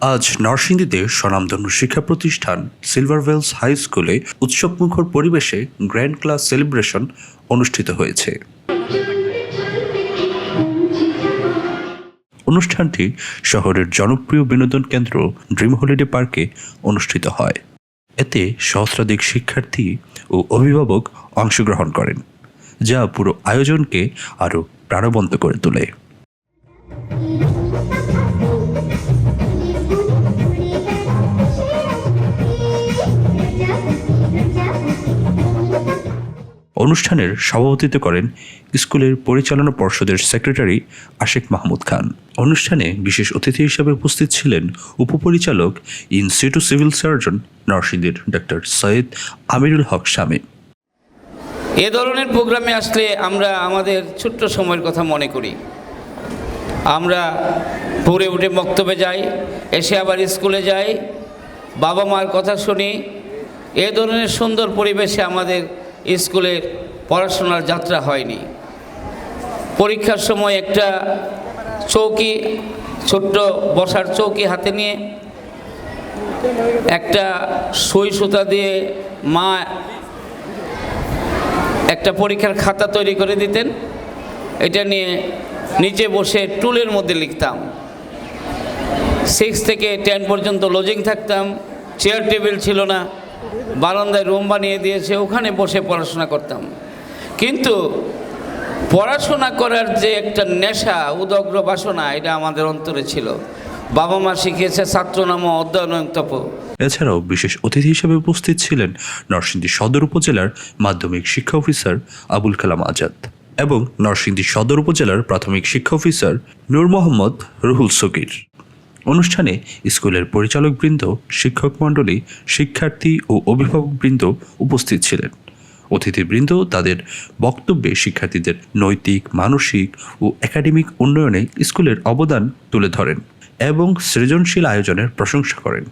আজ নরসিংদীতে স্বনামধন্য শিক্ষা প্রতিষ্ঠান সিলভার ওয়েলস হাই স্কুলে উৎসবমুখর পরিবেশে গ্র্যান্ড ক্লাস সেলিব্রেশন অনুষ্ঠিত হয়েছে। অনুষ্ঠানটি শহরের জনপ্রিয় বিনোদন কেন্দ্র ড্রিম হলিডে পার্কে অনুষ্ঠিত হয়। এতে সহস্রাধিক শিক্ষার্থী ও অভিভাবক অংশগ্রহণ করেন, যা পুরো আয়োজনকে আরও প্রাণবন্ত করে তোলে। অনুষ্ঠানের সভাপতিত্ব করেন স্কুলের পরিচালনা পর্ষদের সেক্রেটারি আশেক মাহমুদ খান। অনুষ্ঠানে বিশেষ অতিথি হিসেবে উপস্থিত ছিলেন উপপরিচালক ইনস্টিটিউট সিভিল সার্জন নরসিংদীর ডক্টর সৈয়দ আমিরুল হক শামী এ ধরনের প্রোগ্রামে আসলে আমরা আমাদের ছোট্ট সময়ের কথা মনে করি। আমরা পড়ে উঠে বক্তব্যে যাই, এসে আবার স্কুলে যাই, বাবা মার কথা শুনি। এ ধরনের সুন্দর পরিবেশে আমাদের স্কুলের পড়াশোনার যাত্রা হয়নি। পরীক্ষার সময় একটা চৌকি, ছোট্ট বসার চৌকি হাতে নিয়ে একটা সই সুতা দিয়ে মা একটা পরীক্ষার খাতা তৈরি করে দিতেন। এটা নিয়ে নিচে বসে টুলের মধ্যে লিখতাম। সিক্স থেকে টেন পর্যন্ত লজিং থাকতাম। চেয়ার টেবিল ছিল না। বারান্দায় রুম বানিয়ে দিয়েছে, ওখানে বসে পড়াশোনা করতাম। কিন্তু পড়াশোনা করার যে একটা নেশা, উদগ্র বাসনা, এটা আমাদের অন্তরে ছিল। বাবা মা শিখিয়েছে ছাত্র নাম অধ্যয়ন তপ। এছাড়াও বিশেষ অতিথি হিসেবে উপস্থিত ছিলেন নরসিংদী সদর উপজেলার মাধ্যমিক শিক্ষা অফিসার আবুল কালাম আজাদ এবং নরসিংদী সদর উপজেলার প্রাথমিক শিক্ষা অফিসার নূর মোহাম্মদ রুহুল সকির অনুষ্ঠানে স্কুলের পরিচালকবৃন্দ, শিক্ষক মণ্ডলী, শিক্ষার্থী ও অভিভাবকবৃন্দ উপস্থিত ছিলেন। অতিথিবৃন্দ তাদের বক্তব্যে শিক্ষার্থীদের নৈতিক, মানসিক ও একাডেমিক উন্নয়নে স্কুলের অবদান তুলে ধরেন এবং সৃজনশীল আয়োজনের প্রশংসা করেন।